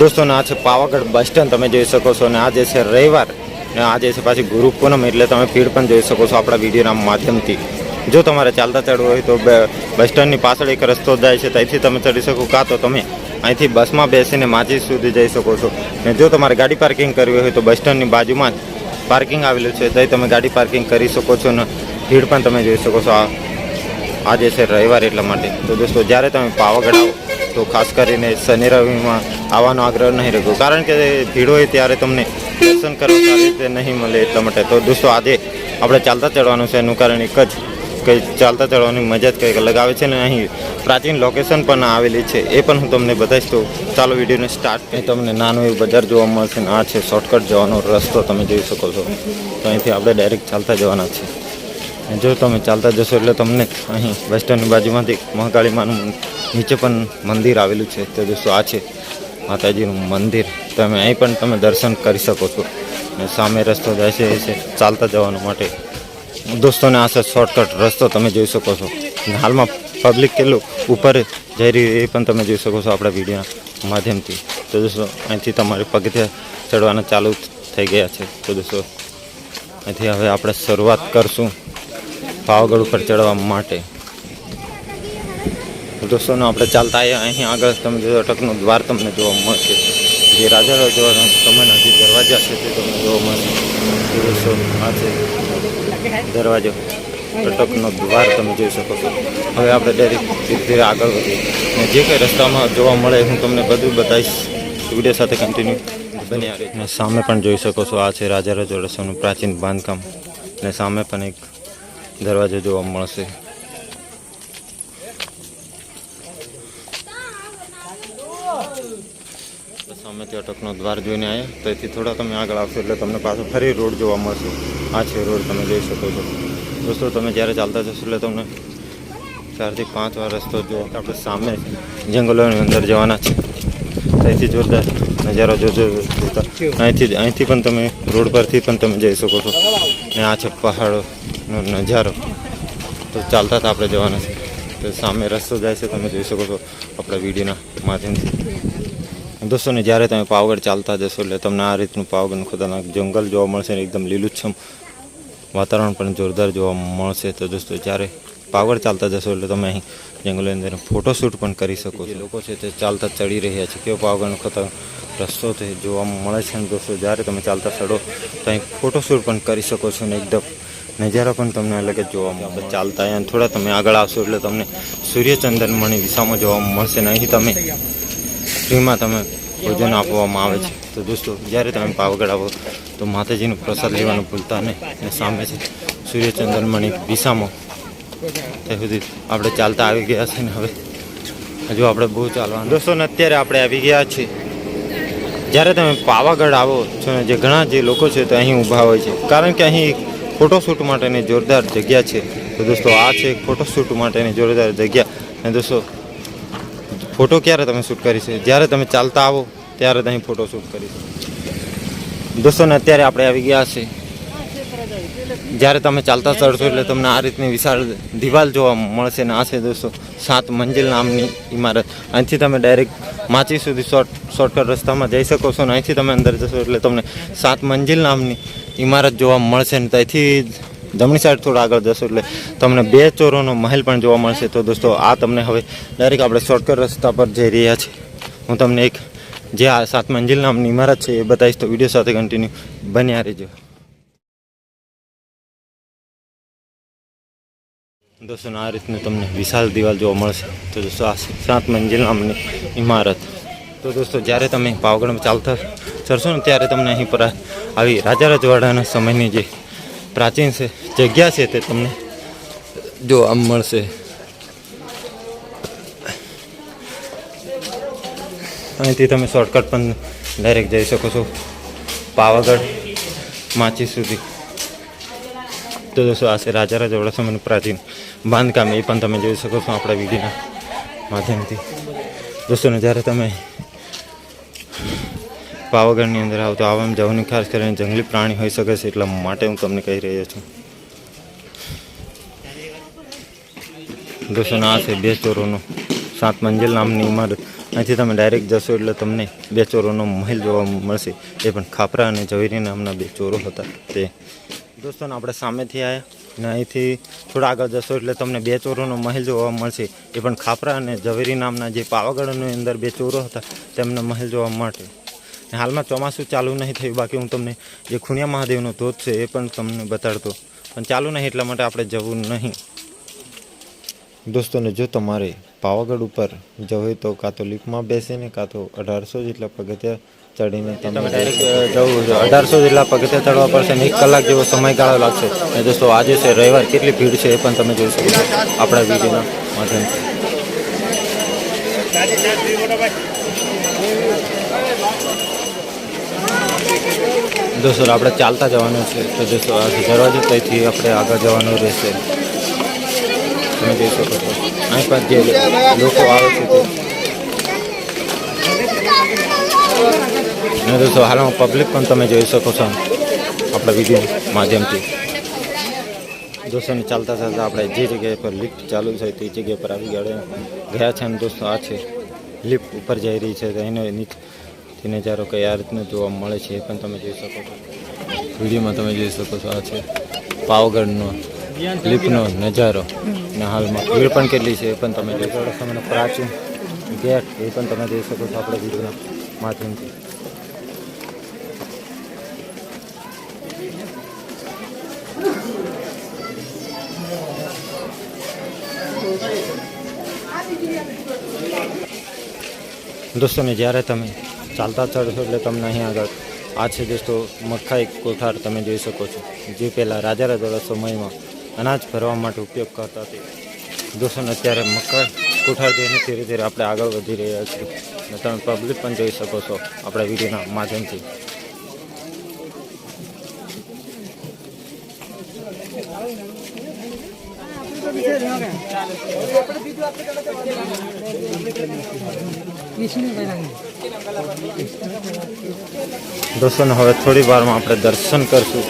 દોસ્તો આ છે પાવાગઢ બસ સ્ટેન્ડ, તમે જોઈ શકો છો. અને આજે છે રવિવાર, ને આજે છે પાછી ગુરુ પૂનમ એટલે તમે ભીડ પણ જોઈ શકો છો આપણા વિડીયોના માધ્યમથી. જો તમારે ચાલતા ચડવું હોય તો બસ સ્ટેન્ડની પાછળ એક રસ્તો જાય છે, ત્યાંથી તમે ચડી શકો કાં તો તમે અહીંથી બસમાં બેસીને માચી સુધી જઈ શકો છો. ને જો તમારે ગાડી પાર્કિંગ કરવી હોય તો બસ સ્ટેન્ડની બાજુમાં જ પાર્કિંગ આવેલું છે ત્યાં તમે ગાડી પાર્કિંગ કરી શકો છો ને ભીડ પણ તમે જોઈ શકો છો આજે છે રવિવાર એટલા માટે. તો દોસ્તો, જ્યારે તમે પાવાગઢ આવો તો ખાસ કરીને શનિ રવિમાં આવવાનો આગ્રહ નહીં રાખો. કારણ કે ભીડ હોય ત્યારે તમને દર્શન કરવા રીતે નહીં મળે એટલા માટે. તો દોસ્તો, આજે આપણે ચાલતા ચડવાનું છે. એનું કારણ એક જ કંઈ ચાલતા ચડવાની મજા જ કંઈક અલગ આવે છે ને અહીં પ્રાચીન લોકેશન પણ આવેલી છે. એ પણ હું તમને બતાવીશ. તો ચાલો વિડીયોને સ્ટાર્ટ તમને નાનું એવું બજાર જોવા મળશે ને આ છે શોર્ટકટ જવાનો રસ્તો. તમે જોઈ શકો છો. તો અહીંથી આપણે ડાયરેક્ટ ચાલતા જવાના છે. જો તમે ચાલતા જશો એટલે તમને અહીં બસ સ્ટેન્ડની બાજુમાંથી મહાકાળી માનું નીચે પણ મંદિર આવેલું છે. તો દોસ્તો આ છે. માતાજીનું મંદિર. તમે અહીં પણ તમે દર્શન કરી શકો છો. અને સામે રસ્તો જાય છે છે ચાલતા જવાનું માટે. દોસ્તોને આ છે શોર્ટકટ રસ્તો તમે જોઈ શકો છો. હાલમાં પબ્લિક કેટલું ઉપર જઈ રહ્યું એ પણ તમે જોઈ શકો છો આપણા વિડીયોના માધ્યમથી. તો દોસ્તો, અહીંથી તમારે પગથિયા ચડવાના ચાલુ થઈ ગયા છે. તો દોસ્તો, અહીંથી હવે આપણે શરૂઆત કરશું પાવાગઢ ઉપર ચડવા માટે. દોસ્તોનો આપણે ચાલતા આવ્યા અહીં આગળ તમે જો અટકનું દ્વાર તમને જોવા મળશે. જે રાજા રજવાડા તમને જે દરવાજા છે, તે તમને જોવા મળશે. દોસ્તો આ છે, દરવાજો. અટકનો દ્વાર તમે જોઈ શકો છો. હવે આપણે ડાયરેક્ટ ધીરે ધીરે આગળ વધીએ. જે કંઈ રસ્તામાં જોવા મળે, હું તમને બધું બતાવીશ. વીડિયો સાથે કન્ટિન્યુ બની આવે સામે પણ જોઈ શકો છો, આ છે રાજા રજવાડાનું પ્રાચીન બાંધકામ. અને સામે પણ એક દરવાજો જોવા મળશે. તો અટકનો દ્વાર જોઈને આવ્યા તો એથી થોડા તમે આગળ આવશો એટલે તમને પાછો ફરી રોડ જોવા મળશે. આ છે રોડ, તમે જોઈ શકો છો. દોસ્તો, તમે જ્યારે ચાલતા જશો એટલે તમને ચારથી પાંચ વાર રસ્તો જો આપણે સામે જંગલોની અંદર જવાના છે. અહીંથી જોરદાર નજારો જોજો. જોતા અહીંથી અહીંથી પણ તમે રોડ પરથી પણ તમે જઈ શકો છો. ને આ છે પહાડોનો નજારો. તો ચાલતા જ આપણે જવાના છે. તો સામે રસ્તો જાય છે, તમે જોઈ શકો છો આપણા વિડીયોના માધ્યમથી. દોસ્તોને જ્યારે તમે પાવગઢ ચાલતા જશો એટલે તમને આ રીતનું પાવાગઢનું ખતરનાક જંગલ જોવા મળશે ને એકદમ લીલુંછમ વાતાવરણ પણ જોરદાર જોવા મળશે. તો દોસ્તો, જ્યારે પાવગઢ ચાલતા જશો એટલે તમે અહીં જંગલની અંદર ફોટોશૂટ પણ કરી શકો છો. લોકો છે તે ચાલતા ચડી રહ્યા છે. કેવો પાવાગઢનો ખતર રસ્તો તે જોવા મળે છે ને દોસ્તો, જ્યારે તમે ચાલતા ચડો તો અહીં ફોટોશૂટ પણ કરી શકો છો ને એકદમ નજારા પણ તમને અલગ જ જોવા મળે. ચાલતા અહીંયા થોડા તમે આગળ આવશો એટલે તમને સૂર્યચંદ્રમણી દિશામાં જોવા મળશે ને અહીં તમે ફ્રીમાં તમે ભોજન આપવામાં આવે છે. તો દોસ્તો, જ્યારે તમે પાવાગઢ આવો, તો માતાજીનો પ્રસાદ લેવાનું ભૂલતા નહીં. અને સામે છે સૂર્યચંદ્રમાની દિશામાં ત્યાં સુધી આપણે ચાલતા આવી ગયા છે ને હવે. હજુ આપણે બહુ ચાલવાનું. દોસ્તો, ને અત્યારે આપણે આવી ગયા છીએ. જ્યારે તમે પાવાગઢ આવો છો ને, જે ઘણા જે લોકો છે તે અહીં ઊભા હોય છે. કારણ કે અહીં ફોટોશૂટ માટેની જોરદાર જગ્યા છે. તો દોસ્તો, આ છે ફોટોશૂટ માટેની જોરદાર જગ્યા. અને દોસ્તો ફોટો ક્યારે તમે શૂટ કરી છે? જ્યારે તમે ચાલતા આવો, ત્યારે અહીં ફોટો શૂટ કરી દોસ્તો, ને અત્યારે આપણે આવી ગયા છે જ્યારે તમે ચાલતા ચડશો એટલે તમને આ રીતની વિશાળ દિવાલ જોવા મળશે. ને આ છે દોસ્તો, સાત મંજિલ નામની ઇમારત અહીંથી તમે ડાયરેક્ટ માચી સુધી શોર્ટ, શોર્ટકટ રસ્તામાં જઈ શકો છો ને અહીંથી તમે અંદર જશો એટલે તમને સાત મંજિલ નામની ઇમારત જોવા મળશે. ને ત્યાંથી જમણી સાઈડ થોડા આગળ જશો એટલે તમને બે ચોરોનો મહેલ પણ જોવા મળશે. તો દોસ્તો, આ તમને હવે ડાયરેક્ટ આપણે શોર્ટકટ રસ્તા પર જઈ રહ્યા છીએ. હું તમને એક જે આ સાત મંજિલ નામની ઇમારત છે એ બતાવીશ. તો વીડિયો સાથે કન્ટિન્યુ બન્યા રહેજો. દોસ્તો, આ રીતનું તમને વિશાળ દિવાલ જોવા મળશે. તો દોસ્તો, આ સાત મંજિલ નામની ઇમારત. તો દોસ્તો, જ્યારે તમે પાવાગઢમાં ચાલતા ચડશો ને ત્યારે તમને અહીં પર આવી રાજા રજવાડાના સમયની જે પ્રાચીન છે જગ્યા છે તે તમને જોવા મળશે. અહીંથી તમે શોર્ટકટ પણ ડાયરેક્ટ જઈ શકો છો, પાવાગઢ, માચી સુધી. તો દોસ્તો, આ છે રાજા રાજા સમયનું પ્રાચીન બાંધકામ, એ પણ તમે જોઈ શકો છો આપણા વિડીયોના માધ્યમથી. દોસ્તોને જ્યારે તમે પાવાગઢની અંદર આવો તો આવવામાં જવાની ખાસ કરીને જંગલી પ્રાણી હોઈ શકે છે એટલા માટે હું તમને કહી રહ્યો છું. દોસ્તોને આ છે બે ચોરોનો. સાત મંજિલ નામની ઇમારત અહીંથી તમે ડાયરેક્ટ જશો એટલે તમને બે ચોરોનો મહેલ જોવા મળશે. એ પણ ખાપરા અને ઝવેરી નામના બે ચોરો હતા તે. દોસ્તોને આપણે સામેથી આવ્યા અને અહીંથી થોડા આગળ જશો એટલે તમને બે ચોરોનો મહેલ જોવા મળશે. એ પણ ખાપરા અને ઝવેરી નામના જે પાવાગઢની અંદર બે ચોરો હતા, તેમના મહેલ જોવા માટે. હાલમાં ચોમાસું ચાલુ નહીં થયું. બાકી હું તમને જે ખૂણિયા મહાદેવનો ધોધ છે એ પણ તમને બતાડતો. પણ ચાલુ નહીં એટલા માટે આપણે જવું નહીં. દોસ્તોને જો તમારે પાવાગઢ ઉપર જવું હોય તો કાં તો લિફ્ટમાં બેસીને કાં તો અઢારસો જેટલા પગથિયા ચડીને તમે ડાયરેક્ટ જવું છે. અઢારસો જેટલા પગથિયા ચડવા પડશે અને એક કલાક જેવો સમયગાળો લાગશે. અને દોસ્તો આજે છે રવિવાર કેટલી ભીડ છે એ પણ તમે જોઈ શકો છો આપણા વિડીયોના માધ્યમથી. દોસ્તો આપણે ચાલતા જવાનું છે, તો દોસ્તો દરવાજો ત્યાંથી આપણે આગળ જવાનું રહેશે. તમે જોઈ શકો છો. અહીં પણ જે લોકો આવે છે તે. દોસ્તો હાલમાં પબ્લિક પણ તમે જોઈ શકો છો આપણા વીડિયો માધ્યમથી. દોસ્તોને ચાલતા ચાલતા આપણે જે જગ્યાએ પર લિફ્ટ ચાલુ છે, તે જગ્યા પર આવી ગયા. ગયા છે અને દોસ્તો, આ છે. લિફ્ટ ઉપર જઈ રહી છે, તો એનો નીચેથી નજારો કઈ આ રીતનો જોવા મળે છે એ પણ તમે જોઈ શકો છો. વિડીયોમાં તમે જોઈ શકો છો આ છે પાવાગઢનો ક્લિપનો નજારો. અને હાલમાં ભીડ પણ કેટલી છે એ પણ તમે જોઈ શકો છો. અને પ્રાચીન ગેટ એ પણ તમે જોઈ શકો છો આપણે વિડીયોના માધ્યમથી. દોસ્તોને જ્યારે તમે ચાલતા ચડશો એટલે તમને અહીં આગળ આ છે દોસ્તો મખાઈ કોઠાર તમે જોઈ શકો છો, જે પહેલાં રાજા રાજા સમયમાં અનાજ ભરવા માટે ઉપયોગ કરતા તે દોસ્તો અત્યારે મકાઈ કોઠાર જોઈને ધીરે ધીરે આપણે આગળ વધી રહ્યા છીએ. તમે પબ્લિક પણ જોઈ શકો છો આપણા વિડીયોના માધ્યમથી. દોસ્તોને હવે થોડી વારમાં આપણે દર્શન કરશું.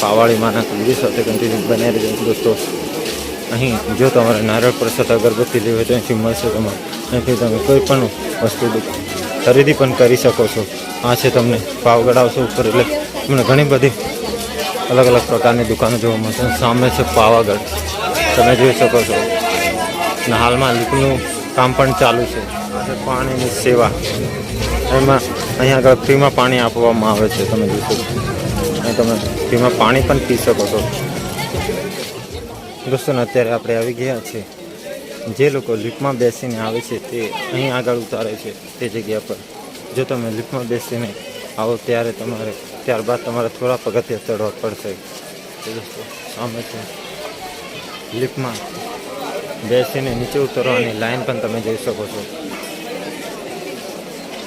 પાવાળી માના વીડિયો સાથે કન્ટિન્યુ બને રહેજો દોસ્તો. અહીં જો તમારે નારિયેળ પ્રસાદ અગરબત્તી લેવી હોય તો અહીંથી મળશે તમારે. અહીંથી તમે કોઈ પણ વસ્તુ ખરીદી પણ કરી શકો છો. આ છે તમને પાવગઢ આવશો ઉપર, એટલે તમને ઘણી બધી અલગ અલગ પ્રકારની દુકાનો જોવા મળશે. સામે છે પાવાગઢ. તમે જોઈ શકો છો. અને હાલમાં લીકનું કામ પણ ચાલુ છે. પાણીની સેવા. એમાં અહીં આગળ ફ્રીમાં પાણી આપવામાં આવે છે, તમે જોશો. અહીં તમે ફ્રીમાં પાણી પણ પી શકો છો. દોસ્તોને અત્યારે આપણે આવી ગયા છે જે લોકો લિફ્ટમાં બેસીને આવે છે, તે અહીં આગળ ઉતારે છે, તે જગ્યા પર. જો તમે લિફ્ટમાં બેસીને આવો, ત્યારે તમારે, ત્યારબાદ તમારે થોડા પગથિયા ચડવા પડશે. દોસ્તો, સામે છે. લિફ્ટમાં બેસીને નીચે ઉતરવાની લાઈન પણ તમે જોઈ શકો છો.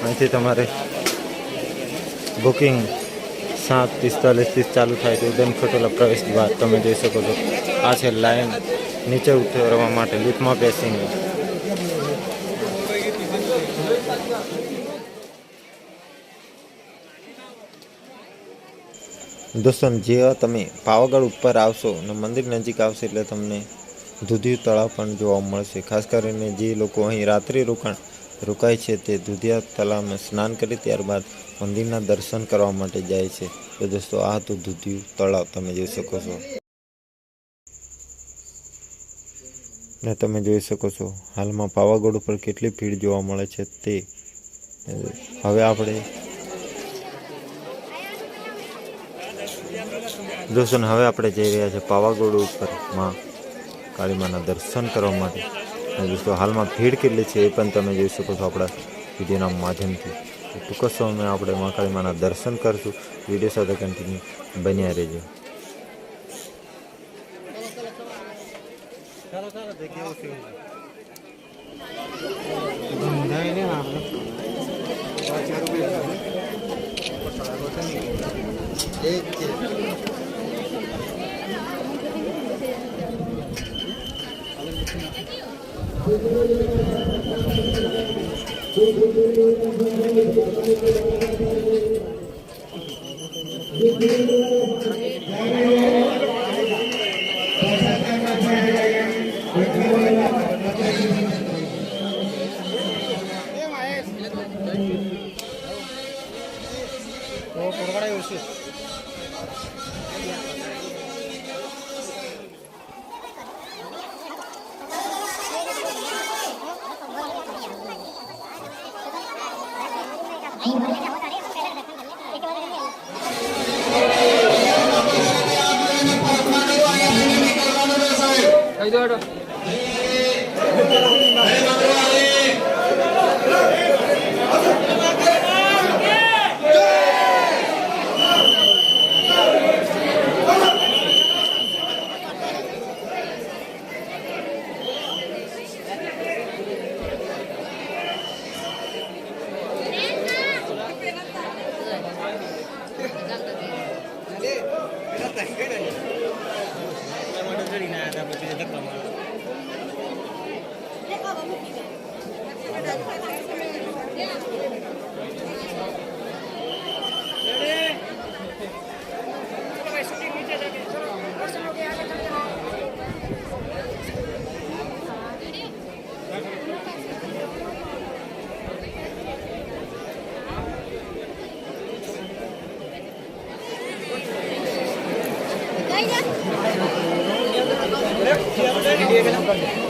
અહીંથી તમારે બુકિંગ સાત પિસ્તાલીસથી ચાલુ થાય તો ઉદયન ખટોલા પ્રવેશ દ્વાર તમે જોઈ શકો છો. આ છે લાઈન નીચે ઉતરવા માટે લિફ્ટમાં બેસીને. દોસ્તો જેવા તમે પાવાગઢ ઉપર આવશો અને મંદિર નજીક આવશે એટલે તમને દૂધિયું તળાવ પણ જોવા મળશે. ખાસ કરીને જે લોકો અહીં રાત્રિ રોકાણ રોકાય છે તે દુધિયા તળાવમાં સ્નાન કરી ત્યારબાદ મંદિરના દર્શન કરવા માટે જાય છે. તો દોસ્તો, આ હતું દુધિયું તળાવ. તમે જોઈ શકો છો. ને તમે જોઈ શકો છો, હાલમાં પાવાગઢ ઉપર કેટલી ભીડ જોવા મળે છે તે. હવે આપણે દોસ્તો હવે આપણે જઈ રહ્યા છીએ પાવાગઢ ઉપરમાં કાળીમાના દર્શન કરવા માટે. દોસ્તો, હાલમાં ભીડ કેટલી છે એ પણ તમે જોઈ શકો છો આપણા વિડીયોના માધ્યમથી. ટૂંક સમયમાં આપણે મહાકાળી માના દર્શન કરશું. વીડિયો સાથે કન્ટિન્યુ બન્યા રહેજો. ચાલો ચાલો Thank you. ايو وڏي ڏيڻ Gracias.